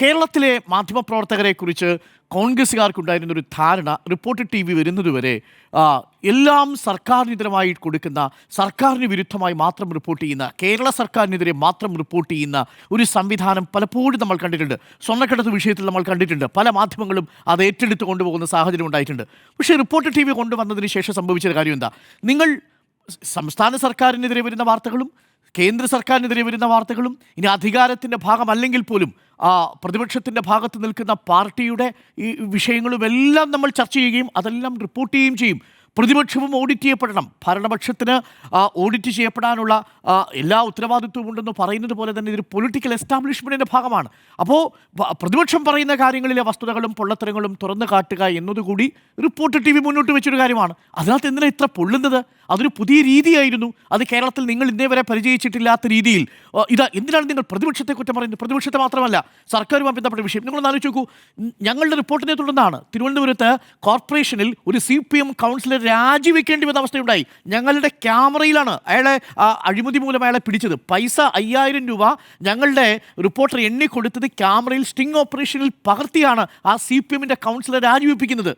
കേരളത്തിലെ മാധ്യമപ്രവർത്തകരെ കുറിച്ച് കോൺഗ്രസ്സുകാർക്കുണ്ടായിരുന്ന ഒരു ധാരണ റിപ്പോർട്ട് ടി വി വരുന്നതുവരെ എല്ലാം സർക്കാരിനെതിരമായി കൊടുക്കുന്ന സർക്കാരിന് വിരുദ്ധമായി മാത്രം റിപ്പോർട്ട് ചെയ്യുന്ന കേരള സർക്കാരിനെതിരെ മാത്രം റിപ്പോർട്ട് ചെയ്യുന്ന ഒരു സംവിധാനം പലപ്പോഴും നമ്മൾ കണ്ടിട്ടുണ്ട്. സ്വർണക്കടത്ത് വിഷയത്തിൽ നമ്മൾ കണ്ടിട്ടുണ്ട്. പല മാധ്യമങ്ങളും അത് ഏറ്റെടുത്ത് കൊണ്ടുപോകുന്ന സാഹചര്യം ഉണ്ടായിട്ടുണ്ട്. പക്ഷേ റിപ്പോർട്ട് ടി വി കൊണ്ടുവന്നതിന് ശേഷം സംഭവിച്ച കാര്യം എന്താ? നിങ്ങൾ സംസ്ഥാന സർക്കാരിനെതിരെ വരുന്ന വാർത്തകളും കേന്ദ്ര സർക്കാരിനെതിരെ വരുന്ന വാർത്തകളും ഇനി അധികാരത്തിന്റെ ഭാഗമല്ലെങ്കിൽ പോലും ആ പ്രതിപക്ഷത്തിന്റെ ഭാഗത്ത് നിൽക്കുന്ന പാർട്ടിയുടെ ഈ വിഷയങ്ങളും എല്ലാം നമ്മൾ ചർച്ച ചെയ്യുകയും അതെല്ലാം റിപ്പോർട്ട് ചെയ്യുകയും ചെയ്യും. പ്രതിപക്ഷവും ഓഡിറ്റ് ചെയ്യപ്പെടണം. ഭരണപക്ഷത്തിന് ഓഡിറ്റ് ചെയ്യപ്പെടാനുള്ള എല്ലാ ഉത്തരവാദിത്വവും ഉണ്ടെന്ന് പറയുന്നത് പോലെ തന്നെ ഇതൊരു പൊളിറ്റിക്കൽ എസ്റ്റാബ്ലിഷ്മെന്റിന്റെ ഭാഗമാണ്. അപ്പോൾ പ്രതിപക്ഷം പറയുന്ന കാര്യങ്ങളിലെ വസ്തുതകളും പൊള്ളത്തരങ്ങളും തുറന്നു കാട്ടുക എന്നതുകൂടി റിപ്പോർട്ട് ടി വി മുന്നോട്ട് വെച്ചൊരു കാര്യമാണ്. അതിനകത്ത് എന്തിനാണ് ഇത്ര പൊള്ളുന്നത്? അതൊരു പുതിയ രീതിയായിരുന്നു. അത് കേരളത്തിൽ നിങ്ങൾ ഇന്നേ വരെ പരിചയിച്ചിട്ടില്ലാത്ത രീതിയിൽ. ഇത് എന്തിനാണ് നിങ്ങൾ പ്രതിപക്ഷത്തെ കുറ്റം പറയുന്നത്? പ്രതിപക്ഷത്തെ മാത്രമല്ല സർക്കാരുമായി ബന്ധപ്പെട്ട വിഷയം. നിങ്ങൾ ആലോചിച്ച് നോക്കൂ. ഞങ്ങളുടെ റിപ്പോർട്ടിനെ തുടർന്നാണ് തിരുവനന്തപുരത്ത് കോർപ്പറേഷനിൽ ഒരു സി പി എം കൗൺസിലർ രാജിവെക്കേണ്ടി വന്ന അവസ്ഥയുണ്ടായി. ഞങ്ങളുടെ ക്യാമറയിലാണ് അയാളെ അഴിമതി മൂലം അയാളെ പിടിച്ചത്. പൈസ അയ്യായിരം രൂപ ഞങ്ങളുടെ റിപ്പോർട്ടർ എണ്ണിക്കൊടുത്തത് ക്യാമറയിൽ സ്റ്റിംഗ് ഓപ്പറേഷനിൽ പകർത്തിയാണ് ആ സി പി എമ്മിന്റെ കൗൺസിലർ രാജിവെപ്പിക്കുന്നത്.